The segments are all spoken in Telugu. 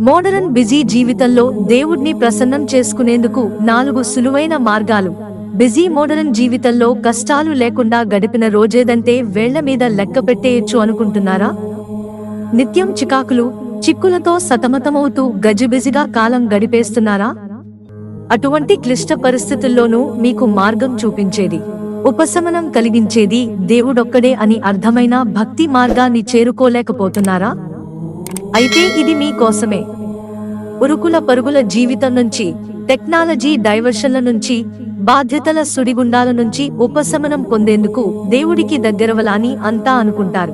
మోడరన్ బిజీ జీవితంలో దేవుడిని ప్రసన్నం చేసుకునేందుకు నాలుగు సులువైన మార్గాలు. బిజీ మోడరన్ జీవితంలో కష్టాలు లేకుండా గడిపిన రోజేదంటే వేళ్ళ మీద లెక్క పెట్టేయచ్చు అనుకుంటున్నారా? నిత్యం చికాకులు చిక్కులతో సతమతమవుతూ గజిబిజిగా కాలం గడిపేస్తున్నారా? అటువంటి క్లిష్ట పరిస్థితుల్లోనూ మీకు మార్గం చూపించేది ఉపశమనం కలిగించేది దేవుడొక్కడే అని అర్థమైన భక్తి మార్గాన్ని చేరుకోలేకపోతున్నారా? అయితే ఇది మీ కోసమే. ఉరుకుల పరుగుల జీవితం నుంచి టెక్నాలజీ డైవర్షన్ల నుంచి బాధ్యతల సుడిగుండాల నుంచి ఉపశమనం పొందేందుకు దేవుడికి దగ్గరవలాని అంతా అనుకుంటారు.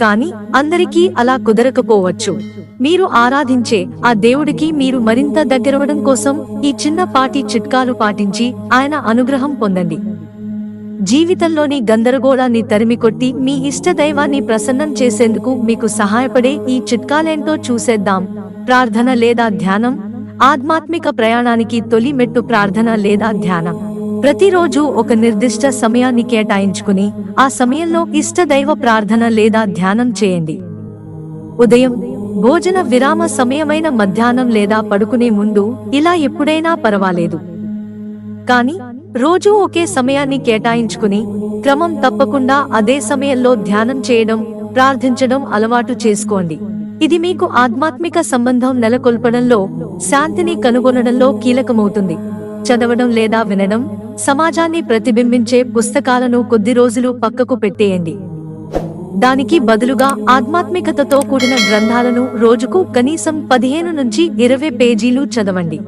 కానీ అందరికీ అలా కుదరకపోవచ్చు. మీరు ఆరాధించే ఆ దేవుడికి మీరు మరింత దగ్గరవడం కోసం ఈ చిన్నపాటి చిట్కాలు పాటించి ఆయన అనుగ్రహం పొందండి. జీవితంలోని గందరగోళాన్ని తరిమికొట్టి మీ ఇష్ట దైవాన్ని ప్రసన్నం చేసేందుకు మీకు సహాయపడే ఈ చిట్కాలేంటో చూసేద్దాం. ప్రార్థన లేదా ధ్యానం? ఆధ్యాత్మిక ప్రయాణానికి తొలి మెట్టు ప్రార్థన లేదా ధ్యానం. ప్రతిరోజు ఒక నిర్దిష్ట సమయాన్ని కేటాయించుకుని ఆ సమయంలో ఇష్ట దైవ ప్రార్థన లేదా ధ్యానం చేయండి. ఉదయం భోజన విరామ సమయమైన మధ్యాహ్నం లేదా పడుకునే ముందు ఇలా ఎప్పుడైనా పర్వాలేదు. కానీ రోజూ ఒకే సమయాన్ని కేటాయించుకుని క్రమం తప్పకుండా అదే సమయంలో ధ్యానం చేయడం ప్రార్థించడం అలవాటు చేసుకోండి. ఇది మీకు ఆధ్యాత్మిక సంబంధం నెలకొల్పడంలో శాంతిని కనుగొనడంలో కీలకమవుతుంది. చదవడం లేదా వినడం సమాజాన్ని ప్రతిబింబించే పుస్తకాలను కొద్ది రోజులు పక్కకు పెట్టేయండి. దానికి బదులుగా ఆధ్యాత్మికతతో కూడిన గ్రంథాలను రోజుకు కనీసం పదిహేను నుంచి ఇరవై పేజీలు చదవండి.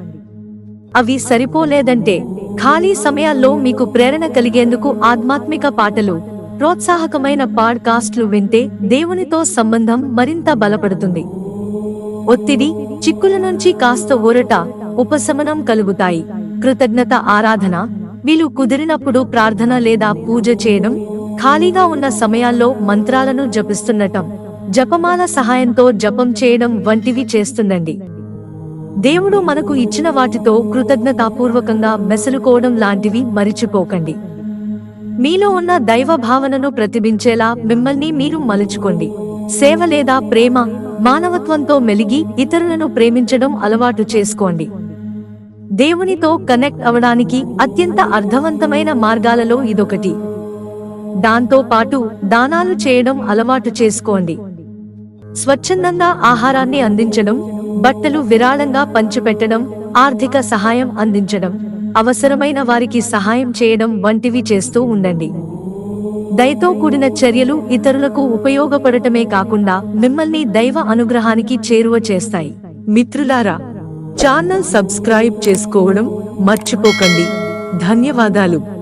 అవి సరిపోలేదంటే ఖాళీ సమయాల్లో మీకు ప్రేరణ కలిగేందుకు ఆధ్యాత్మిక పాటలు ప్రోత్సాహకమైన పాడ్కాస్ట్లు వింటే దేవునితో సంబంధం మరింత బలపడుతుంది. ఒత్తిడి చిక్కుల నుంచి కాస్త ఊరట ఉపశమనం కలుగుతాయి. కృతజ్ఞత ఆరాధన వీలు కుదిరినప్పుడు ప్రార్థన లేదా పూజ చేయడం ఖాళీగా ఉన్న సమయాల్లో మంత్రాలను జపిస్తున్నటం జపమాల సహాయంతో జపం చేయడం వంటివి చేస్తుండండి దేవుడు మనకు ఇచ్చిన వాటితో కృతజ్ఞతాపూర్వకంగా మెసలుకోవడం లాంటివి మరిచిపోకండి. మీలో ఉన్న దైవ భావనను ప్రతిబించేలా మిమ్మల్ని మీరు మలుచుకోండి. సేవ లేదా ప్రేమ మానవత్వంతో మెలిగి ఇతరులను ప్రేమించడం అలవాటు చేసుకోండి. దేవునితో కనెక్ట్ అవడానికి అత్యంత అర్థవంతమైన మార్గాలలో ఇదొకటి. దాంతో పాటు దానాలు చేయడం అలవాటు చేసుకోండి. స్వచ్ఛందంగా ఆహారాన్ని అందించడం బట్టలు విరాళంగా పంచిపెట్టడం ఆర్థిక సహాయం అందించడం అవసరమైన వారికి సహాయం చేయడం వంటివి చేస్తూ ఉండండి. దయతో కూడిన చర్యలు ఇతరులకు ఉపయోగపడటమే కాకుండా మిమ్మల్ని దైవ అనుగ్రహానికి చేరువ చేస్తాయి. మిత్రులారా ఛానల్ సబ్స్క్రైబ్ చేసుకోవడం మర్చిపోకండి. ధన్యవాదాలు.